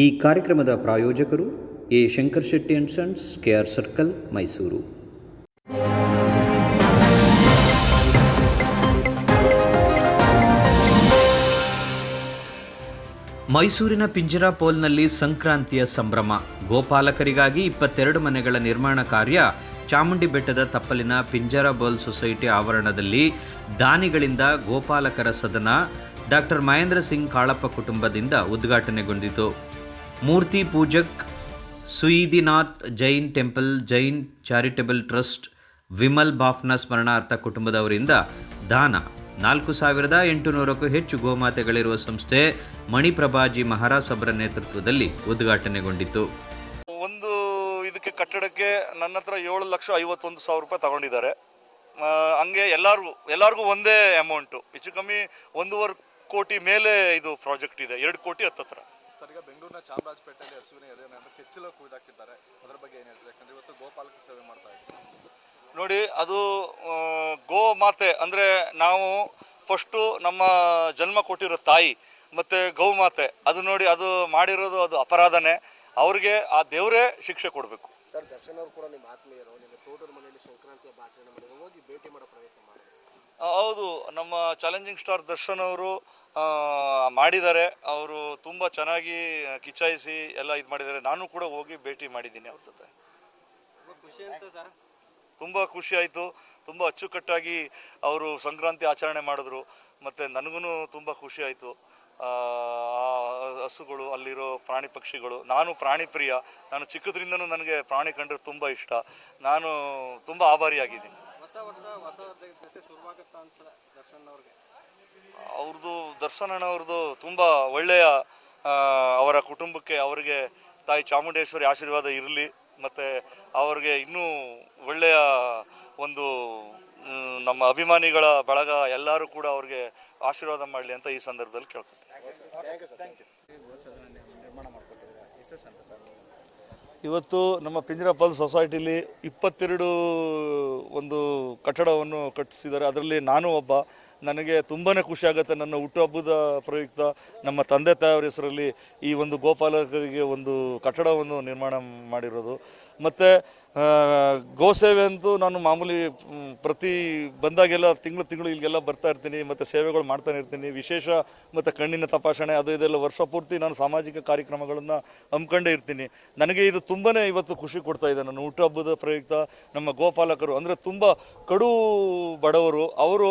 ಈ ಕಾರ್ಯಕ್ರಮದ ಪ್ರಾಯೋಜಕರು A Shankar Shetty and sons K R circle, Mysuru. ಮೈಸೂರಿನ ಪಿಂಜರಾ ಪೋಲ್ನಲ್ಲಿ ಸಂಕ್ರಾಂತಿಯ ಸಂಭ್ರಮ. ಗೋಪಾಲಕರಿಗಾಗಿ ಇಪ್ಪತ್ತೆರಡು ಮನೆಗಳ ನಿರ್ಮಾಣ ಕಾರ್ಯ ಚಾಮುಂಡಿ ಬೆಟ್ಟದ ತಪ್ಪಲಿನ ಪಿಂಜರಾಬೋಲ್ ಸೊಸೈಟಿ ಆವರಣದಲ್ಲಿ ದಾನಿಗಳಿಂದ ಗೋಪಾಲಕರ ಸದನ ಡಾಕ್ಟರ್ ಮಹೇಂದ್ರ ಸಿಂಗ್ ಕಾಳಪ್ಪ ಕುಟುಂಬದಿಂದ ಉದ್ಘಾಟನೆಗೊಂಡಿತು. Murti Pujak Suidinath Jain temple, Jain charitable trust, Vimal Bafna ಸ್ಮರಣಾರ್ಥ ಕುಟುಂಬದವರಿಂದ ದಾನ. ನಾಲ್ಕು ಸಾವಿರದ ಎಂಟುನೂರಕ್ಕೂ ಹೆಚ್ಚು ಗೋಮಾತೆಗಳಿರುವ ಸಂಸ್ಥೆ ಮಣಿಪ್ರಭಾಜಿ ಮಹಾರಾಜ್ ಅವರ ನೇತೃತ್ವದಲ್ಲಿ ಉದ್ಘಾಟನೆಗೊಂಡಿತು. ಒಂದು ಇದಕ್ಕೆ ಕಟ್ಟಡಕ್ಕೆ ನನ್ನ ಹತ್ರ ಏಳು ಲಕ್ಷ ಐವತ್ತೊಂದು ಸಾವಿರ ರೂಪಾಯಿ ತಗೊಂಡಿದ್ದಾರೆ. ಹಂಗೆ ಎಲ್ಲರಿಗೂ ಎಲ್ಲರಿಗೂ ಒಂದೇ ಅಮೌಂಟು ಹೆಚ್ಚು ಕಮ್ಮಿ ಒಂದೂವರೆ ಕೋಟಿ ಮೇಲೆ ಇದು ಪ್ರಾಜೆಕ್ಟ್ ಇದೆ. ಎರಡು ಕೋಟಿ ಹತ್ತತ್ರ. ಸರ್ ಈಗ ಬೆಂಗಳೂರಿನ ಚಾಮರಾಜಪೇಟೆಯಲ್ಲಿ ಹಸುವಿನ ಎದೆಯನ್ನು ಅಂತ ಕೆಚ್ಚಲು ಕುಯ್ದಾಕಿದ್ದಾರೆ. ಅದರ ಬಗ್ಗೆ ಏನು ಹೇಳ್ತಾರೆ? ಯಾಕಂದ್ರೆ ಇವತ್ತು ಗೋಪಾಲಕ ಸೇವೆ ಮಾಡ್ತಾ ಇದ್ದೀವಿ ನೋಡಿ ಅದು ಗೋ ಮಾತೆ ಅಂದರೆ ನಾವು ಫಸ್ಟು ನಮ್ಮ ಜನ್ಮ ಕೊಟ್ಟಿರೋ ತಾಯಿ ಮತ್ತು ಗೌ ಮಾತೆ ಅದು ನೋಡಿ ಅದು ಮಾಡಿರೋದು ಅದು ಅಪರಾಧನೇ. ಅವ್ರಿಗೆ ಆ ದೇವರೇ ಶಿಕ್ಷೆ ಕೊಡಬೇಕು. ಸರ್ ದರ್ಶನ್ ಅವರು ಕೂಡ ನಿಮ್ಮ ಆತ್ಮೀಯರು ನಿಮ್ಮ ತೋಟದ ಮನೆಯಲ್ಲಿ ಸಂಕ್ರಾಂತಿ ಹಬ್ಬ ಆಚರಣೆ ಹೋಗಿ ಭೇಟಿ ಮಾಡೋ ಪ್ರಯತ್ನ ಮಾಡಿ ಹೌದು ನಮ್ಮ ಚಾಲೆಂಜಿಂಗ್ ಸ್ಟಾರ್ ದರ್ಶನ್ ಅವರು ಮಾಡಿದ್ದಾರೆ. ಅವರು ತುಂಬ ಚೆನ್ನಾಗಿ ಕಿಚಾಯಿಸಿ ಎಲ್ಲ ಇದು ಮಾಡಿದ್ದಾರೆ. ನಾನು ಕೂಡ ಹೋಗಿ ಭೇಟಿ ಮಾಡಿದ್ದೀನಿ ಅವ್ರ ಜೊತೆ. ತುಂಬ ಖುಷಿ ಆಯಿತು. ತುಂಬ ಅಚ್ಚುಕಟ್ಟಾಗಿ ಅವರು ಸಂಕ್ರಾಂತಿ ಆಚರಣೆ ಮಾಡಿದ್ರು. ಮತ್ತು ನನಗೂ ತುಂಬ ಖುಷಿ ಆಯಿತು. ಹಸುಗಳು ಅಲ್ಲಿರೋ ಪ್ರಾಣಿ ಪಕ್ಷಿಗಳು. ನಾನು ಪ್ರಾಣಿ ಪ್ರಿಯ. ನಾನು ಚಿಕ್ಕದ್ರಿಂದನೂ ನನಗೆ ಪ್ರಾಣಿ ಕಂಡ್ರೆ ತುಂಬ ಇಷ್ಟ. ನಾನು ತುಂಬ ಆಭಾರಿಯಾಗಿದ್ದೀನಿ. ಹೊಸ ವರ್ಷ ಹೊಸ ಶುರುವಾಗುತ್ತಾ ಅನ್ಸಲ್ಲ ದರ್ಶನ್ ಅವ್ರಿಗೆ. ಅವ್ರದ್ದು ದರ್ಶನ್ ಅಣ್ಣವ್ರದ್ದು ತುಂಬ ಒಳ್ಳೆಯ ಅವರ ಕುಟುಂಬಕ್ಕೆ ಅವರಿಗೆ ತಾಯಿ ಚಾಮುಂಡೇಶ್ವರಿ ಆಶೀರ್ವಾದ ಇರಲಿ, ಮತ್ತು ಅವ್ರಿಗೆ ಇನ್ನೂ ಒಳ್ಳೆಯ ಒಂದು ನಮ್ಮ ಅಭಿಮಾನಿಗಳ ಬಳಗ ಎಲ್ಲರೂ ಕೂಡ ಅವ್ರಿಗೆ ಆಶೀರ್ವಾದ ಮಾಡಲಿ ಅಂತ ಈ ಸಂದರ್ಭದಲ್ಲಿ ಕೇಳ್ಕೊತೀನಿ ಇವತ್ತು ನಮ್ಮ ಪಿಂಜರಾಪಲ್ ಸೊಸೈಟಿಲಿ ಇಪ್ಪತ್ತೆರಡು ಒಂದು ಕಟ್ಟಡವನ್ನು ಕಟ್ಟಿಸಿದ್ದಾರೆ. ಅದರಲ್ಲಿ ನಾನು ಒಬ್ಬ. ನನಗೆ ತುಂಬಾ ಖುಷಿ ಆಗುತ್ತೆ ನನ್ನ ಹುಟ್ಟುಹಬ್ಬದ ಪ್ರಯುಕ್ತ ನಮ್ಮ ತಂದೆ ತಾಯಿಯವರ ಹೆಸರಲ್ಲಿ ಈ ಒಂದು ಗೋಪಾಲಕರಿಗೆ ಒಂದು ಕಟ್ಟಡವನ್ನು ನಿರ್ಮಾಣ ಮಾಡಿರೋದು. ಮತ್ತು ಗೋಸೇವೆ ಅಂತೂ ನಾನು ಮಾಮೂಲಿ ಪ್ರತಿ ಬಂದಾಗೆಲ್ಲ ತಿಂಗಳು ತಿಂಗಳು ಇಲ್ಲಿಗೆಲ್ಲ ಬರ್ತಾ ಇರ್ತೀನಿ, ಮತ್ತು ಸೇವೆಗಳು ಮಾಡ್ತಾನೆ ಇರ್ತೀನಿ, ವಿಶೇಷ ಮತ್ತು ಕಣ್ಣಿನ ತಪಾಸಣೆ, ಅದು ಇದೆಲ್ಲ ವರ್ಷ ಪೂರ್ತಿ ನಾನು ಸಾಮಾಜಿಕ ಕಾರ್ಯಕ್ರಮಗಳನ್ನು ಹಮ್ಮಿಕೊಂಡೇ ಇರ್ತೀನಿ. ನನಗೆ ಇದು ತುಂಬಾ ಇವತ್ತು ಖುಷಿ ಕೊಡ್ತಾ ಇದೆ. ನಾನು ಊಟ ಹಬ್ಬದ ಪ್ರಯುಕ್ತ ನಮ್ಮ ಗೋಪಾಲಕರು, ಅಂದರೆ ತುಂಬ ಕಡು ಬಡವರು, ಅವರು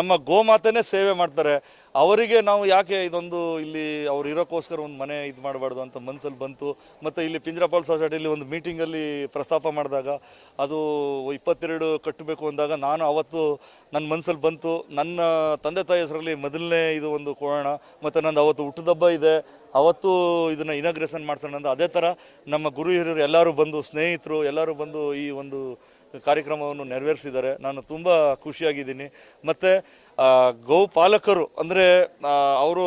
ನಮ್ಮ ಗೋಮಾತೆನೇ ಸೇವೆ ಮಾಡ್ತಾರೆ. ಅವರಿಗೆ ನಾವು ಯಾಕೆ ಇದೊಂದು ಇಲ್ಲಿ ಅವ್ರು ಇರೋಕ್ಕೋಸ್ಕರ ಒಂದು ಮನೆ ಇದು ಮಾಡಬಾರ್ದು ಅಂತ ಮನಸ್ಸಲ್ಲಿ ಬಂತು. ಮತ್ತು ಇಲ್ಲಿ ಪಿಂಜರಾಪಾಲ್ ಸೊಸೈಟಿಯಲ್ಲಿ ಒಂದು ಮೀಟಿಂಗಲ್ಲಿ ಪ್ರಸ್ತಾಪ ಮಾಡಿದಾಗ ಅದು ಇಪ್ಪತ್ತೆರಡು ಕಟ್ಟಬೇಕು ಅಂದಾಗ ನಾನು ಅವತ್ತು ನನ್ನ ಮನಸ್ಸಲ್ಲಿ ಬಂತು. ನನ್ನ ತಂದೆ ತಾಯಿ ಹೆಸರಲ್ಲಿ ಮೊದಲನೇ ಇದು ಒಂದು ಕೊಡೋಣ ಮತ್ತು ನಂದು ಅವತ್ತು ಹುಟ್ಟದಬ್ಬ ಇದೆ. ಅವತ್ತು ಇದನ್ನು ಇನಾಗ್ರೇಷನ್ ಮಾಡ್ಸೋಣ ಅಂತ ಅದೇ ಥರ ನಮ್ಮ ಗುರು ಹಿರಿಯರು ಎಲ್ಲರೂ ಬಂದು, ಸ್ನೇಹಿತರು ಎಲ್ಲರೂ ಬಂದು ಈ ಒಂದು ಕಾರ್ಯಕ್ರಮವನ್ನು ನೆರವೇರಿಸಿದ್ದಾರೆ. ನಾನು ತುಂಬ ಖುಷಿಯಾಗಿದ್ದೀನಿ. ಮತ್ತು ಗೋಪಾಲಕರು ಅಂದರೆ ಅವರು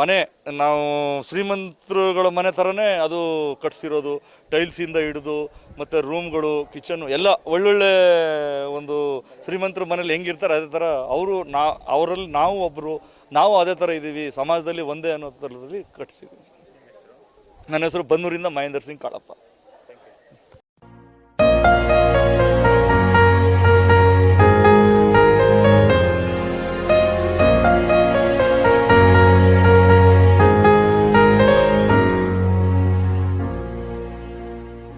ಮನೆ, ನಾವು ಶ್ರೀಮಂತರುಗಳ ಮನೆ ಥರನೇ ಅದು ಕಟ್ಸಿರೋದು ಟೈಲ್ಸಿಂದ ಹಿಡಿದು, ಮತ್ತು ರೂಮ್ಗಳು ಕಿಚನ್ನು ಎಲ್ಲ ಒಳ್ಳೊಳ್ಳೆ ಒಂದು ಶ್ರೀಮಂತರ ಮನೇಲಿ ಹೆಂಗಿರ್ತಾರೆ, ಅದೇ ಥರ ಅವರು ನಾ, ಅವರಲ್ಲಿ ನಾವು ಒಬ್ಬರು ನಾವು ಅದೇ ಥರ ಇದ್ದೀವಿ, ಸಮಾಜದಲ್ಲಿ ಒಂದೇ ಅನ್ನೋ ಥರದಲ್ಲಿ ಕಟ್ಸಿದ್ವಿ ನನ್ನ ಹೆಸರು ಬನ್ನೂರಿಂದ ಮಹೇಂದ್ರ ಸಿಂಗ್ ಕಾಳಪ್ಪ.